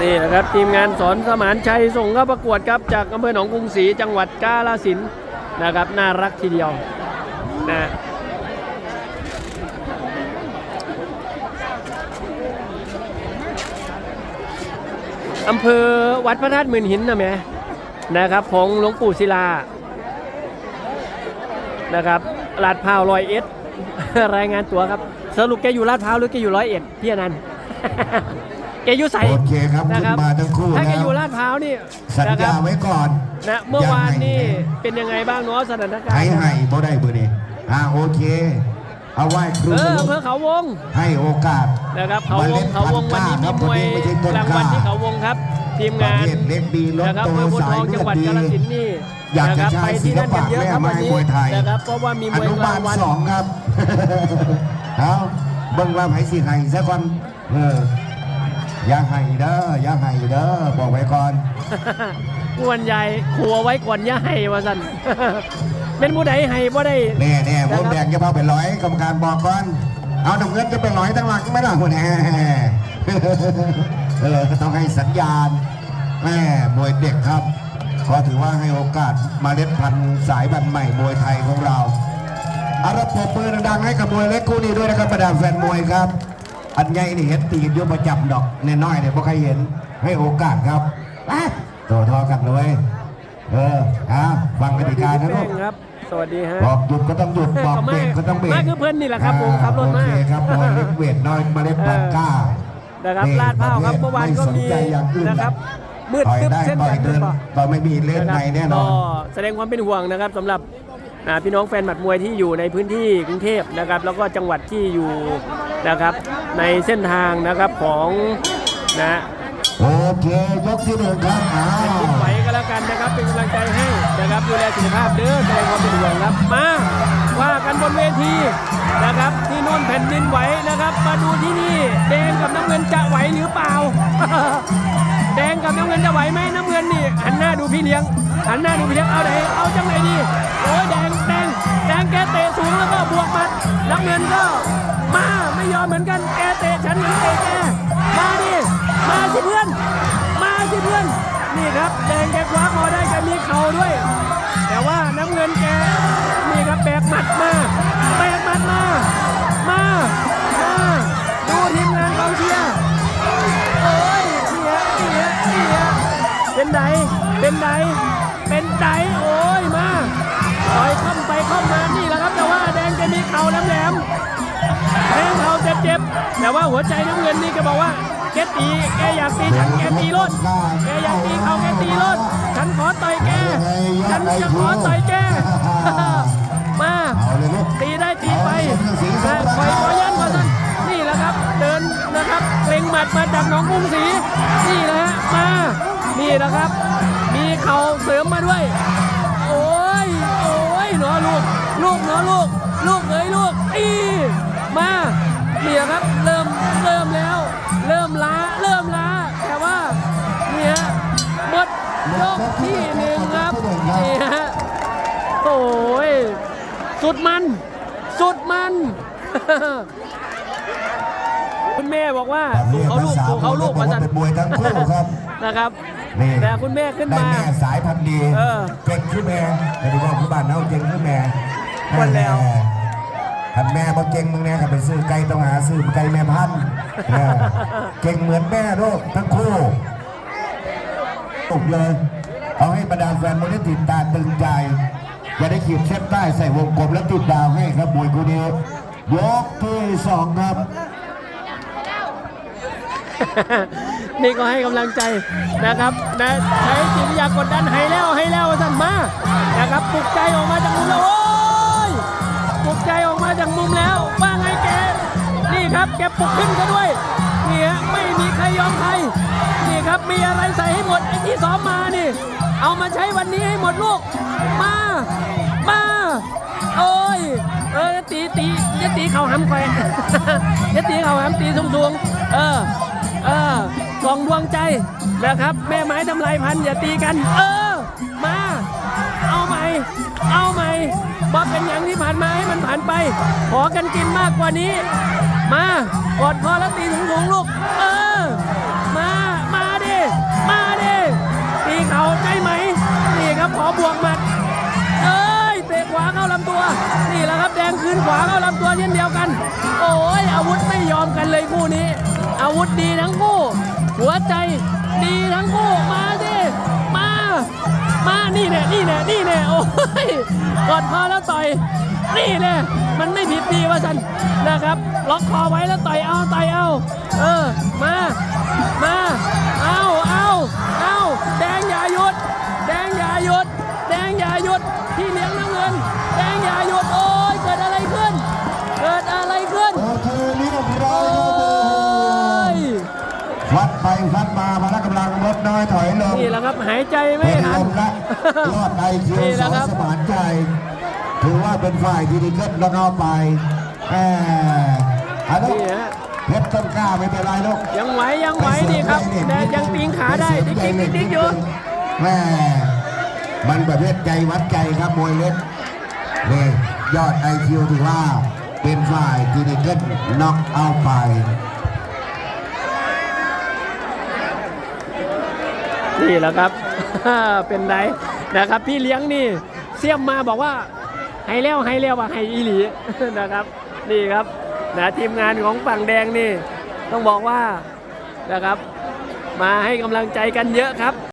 นี่นะครับทีมงานสอนสมานชัยส่งเข้าประกวดครับจากอำเภอหนองกรุงศรีจังหวัดกาฬสินธุ์นะครับน่ารักทีเดียวนะอำเภอวัดพระธาตุมื่นหินนะแม่นะครับของหลวงปู่ศิลานะครับลาดพร้าวร้อยเอ็ดรายงานตัวครับ สรุปแกอยู่ลาดพร้าวหรือแกอยู่ร้อยเอ็ดพี่อนันต์ แกอยู่ใสโอเคครับนะขึ้นมาทั้งคู่ถ้าแกแล้วอยู่ลาดพร้าวนี่สัญนะคญารับไว้ก่อนนะเมื่อวานนี่ยังไงเป็นยังไงบ้างเนาะสถานการณ์ให้ให้บ่ได้เบอร์นี้อ่าโอเค เอาไหว้ครูเอออำเภอเขาวง ให้โอกาสนะครับเขาวมงล็ดเขาวงพัวันธุ์นี้กมีล้มวยครับนนี้ไม่ใช่ต้นรางกวัลล้าที่เขาวงครับ ทีมประงานเภทเล็กดีรถนะครับโตเมืองพุทสายทองเลืจัองหวัดดดีกาฬสินธุ์นี่อยากนะคจะรับใช้ไปศิที่ลนั่นกัปะนเยอะแม่ครับไม้วันนี้มวยไทยนะครับเพราะว่ามีมอวยนุบารางลวัลสองครับเอาเบิ่งว่าไผสิให้ซะก่อนเออ อย่าให้เด้ออย่าให้เด้อบอกไว้ก่อนกวนใหญ่ขัวไว้ก่อนอย่าให้ว่าสั่น เป็นผู้ใดให้บ่ได้แน่แน่ผมแดงจะพาไปร้อยกรรมการบอกก่อน เอาน้ำเงินจะไปร้อยตั้งหลักไม่ล่ะคุณแฮเออต้องให้สัญญาณแม่มวยเด็กครับก็ถือว่าให้โอกาสมาเล็ดพันธุ์สายบันธุ์ใหม่มวยไทยของเรา อาระปรบมือดังๆให้กับมวยเล็กคู่นี้ด้วยนะครับบรรดาแฟนมวยครับ อันใหญ่นี่เห็นตีกันอยุ่ประจำดอกแน่น้อยเนี่ยพวกใครเห็นให้โอกาสครับไปตัวทอกันเลยเอออะฟังกติกานะลูแป้กงครับ สวัสดีฮะบอกหยุดก็ต้องหยุดบอกเบรกก็ต้องเบรกมาคือเพิ่นนี่แหละครับผมขับรถมาโอเคครับมวยเล็กเวทน้อยมาเล็กพันก้านะครับลาดพร้าวครับเมื่อวานก็มีไสใจอย่างอื่นะครับมืดต่อยตึ๊บได้เส้นต่อกัยนเดินป่ะต่อยไม่มีเล่นในแน่นอนก็แสดงความเป็นห่วงนะครับสำหรับอ่า พี่น้องแฟนหมัดมวยที่อยู่ในพื้นที่กรุงเทพนะครับแล้วก็จังหวัดที่อยู่นะครับในเส้นทางนะครับของนะโอเคยกที่หนึ่งครับอ้าวคิดไหวก็แล้วกันนะครับเป็นกำลังใจให้นะครับดูแลสุขภาพเด้อแสดงความเป็นห่วงครับมาว่ากันบนเวทีนะครับที่นู่นแผ่นดินไหวนะครับ มาดูที่นี่แดงกับน้ำเงินจะไหวหรือเปล่าแดง กับน้ำเงินจะไหวไหมน้ำเงินนี่หันหน้าดูพี่เลี้ยงหันหน้าดูพี่เลี้ยงเอาไหนเอาจังไหนดีโอ้ยแดงแดงแดงแกเตะสูงแล้วก็บวกมัดน้ำเงินก็มาไม่ยอมเหมือนกันแกเตะฉันฉันเตะแกมาดิมาสิเพื่อน มาสิเพื่อนนี่ครับแดงแกคว้าคอได้แกมีเข่าด้วย แต่ว่าน้ำเงินแกนี่ ไดโอ้ยมาต่อยเข้าไปเข้ามานี่แหละครับ แต่ว่าแดงจะมีเข่าแหลมๆแทงเข่าเจ็บๆแต่ว่าหัวใจน้ำเงินนี่แก็บอกว่าแกตีแกอยากตีฉันแกตีรถแกอยากตีเขาแกตีรถฉันขอต่อยแกฉันจะขอต่อยแกมาตีได้ตีไปนะคอยขอยันมาท่านนี่แหละครับ เดินนะครับเกรงหมัดมาจากหนองกรุงศรีนี่แหละฮะมา นี่แหละครับ มีเข่าเสริมมาด้วย โอ้ย โอ้ยหนอลูก ลูกหนอลูก ลูกเอ้ยลูก อีมาเนี่ยครับ เริ่ม เริ่มแล้ว เริ่มล้า เริ่มล้า แต่ว่าเนี่ยหมดยกที่หนึ่งครับนี่ฮะโอ้ย สุดมัน สุดมันคุณแม่บอกว่าสู่เขาลูกสู่เขาลูกมามาสันเป็นมวยทั้งคู่ครับนะครับ นี่แต่คุณแม่ขึ้นได้มา แม่สายพันธุ์ดีเออเก่งขึ้นแม่แต่ดูว่าผู้บ้านเฮาเก่งขึ้นแม่วันแล้วถ้าแม่บ่เก่งมึงเนี่ยก็ไปซื้อไก่ต้องหาซื้อไก่แม่พันธุ์เออเก่งเหมือนแม่ลูกทั้งคู่ตุกเลย เอาให้บรรดาแฟนมวยได้ติดตาตึงใจจะได้ขีดเส้นใต้ใส่วงกลมแล้วติดดาวให้ครับมวยคู่นี้ยกที่สองครับ นี่ก็ให้กำลังใจนะครับนะใช้จิตวิทยากดดันให้แล้วให้แล้วท่านมานะครับปลุกใจออกมาจากมุมแล้วโอ้ยปลุกใจออกมาจากมุมแล้วว่าไงแกนี่ครับแกปลุกขึ้นก็ด้วยนี่ฮะไม่มีใครยอมใครนี่ครับมีอะไรใส่ให้หมดไอ้ที่ซ้อมมานี่ เอามาใช้วันนี้ให้หมดลูกมามาโอ้ยเออตีตียตีเข่าห้ำแขวนอย่าตีเข่าห้ำตีสูงๆเออ ส่องดวงใจนะครับ แม่ไม้ทำลายพันอย่าตีกัน เออ มา เอาใหม่ เอาใหม่บอกเป็นอย่างที่ผ่านมาให้มันผ่านไป ขอกันกินมากกว่านี้ มากอดคอแล้วตีถุงถุงลูก เออ มา มาดิมาดิตีเขาใช่ไหม นี่ครับขอบวกมาเอ้ยเตะขวาเข้าลำตัว นี่แหละครับแดงคืนขวาเข้าลำตัวเช่นเดียวกัน โอ้ยอาวุธไม่ยอมกันเลยคู่นี้ อาวุธดีทั้งคู่ หัวใจดีทั้งคู่มาสิมา มานี่แน่นี่แน่นี่แน่โอ้ยกดคอแล้วต่อยนี่แน่มันไม่ผิดดีว่าสันนะครับ ล็อกคอไว้แล้วต่อยเอาต่อยเอา เออมามามา ฟัดไปฟัดมาพละกำลังลดน้อยถอยลงนี่แหละครับหายใจไม่เป็นทัลนมละรอดไอคิวนี่สแหละองครับสมานใจ ถือว่าเป็นฝ่ายที่ดีขึ้นแล้วเอาไปแหมอันนี้นี่ฮะเพชรต้นกล้าไม่เป็นไรลูกยังไหวยังไหวดีครับแต่ยังตีงขาได้ดิ๊กดิ๊กดิ๊กดิ๊กอยู่แม่มันประเภทใจวัดใจครับมวยเล็กนี่ยอดไอคิวถือว่าเป็นฝ่ายที่ดีขึ้นน็อกเอาไป นี่แหละครับ เป็นไรนะครับ พี่เลี้ยงนี่เสียมมาบอกว่าให้แล้วให้แล้วว่าให้อีหลีนะครับ นี่ครับนะทีมงานของฝั่งแดงนี่ ต้องบอกว่านะครับ มาให้กำลังใจกันเยอะครับ